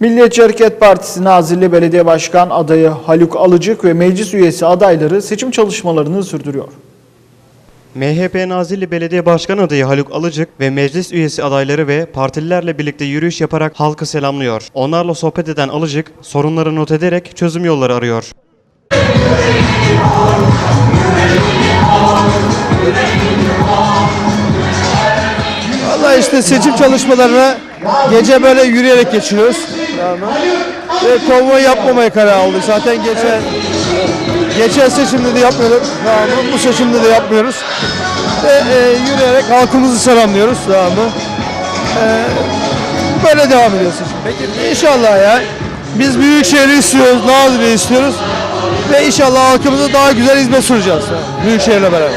Milliyetçi Hareket Partisi Nazilli Belediye Başkan adayı Haluk Alıcık ve meclis üyesi adayları seçim çalışmalarını sürdürüyor. MHP Nazilli Belediye Başkanı adayı Haluk Alıcık ve meclis üyesi adayları ve partililerle birlikte yürüyüş yaparak halkı selamlıyor. Onlarla sohbet eden Alıcık sorunları not ederek çözüm yolları arıyor. Valla işte seçim çalışmalarına gece böyle yürüyerek geçiriyoruz. Tamam. Ve konvoy yapmamaya karar aldık. Zaten geçen geçen seçimde de yapmıyorduk. Tamam. Bu seçimde de yapmıyoruz. Ve e, yürüyerek halkımızı selamlıyoruz. Tamam. E, böyle devam ediyoruz. Peki inşallah ya. Biz büyük şehri istiyoruz, Nazilli istiyoruz. Ve inşallah halkımıza daha güzel hizmet sunacağız. Büyükşehirle beraber.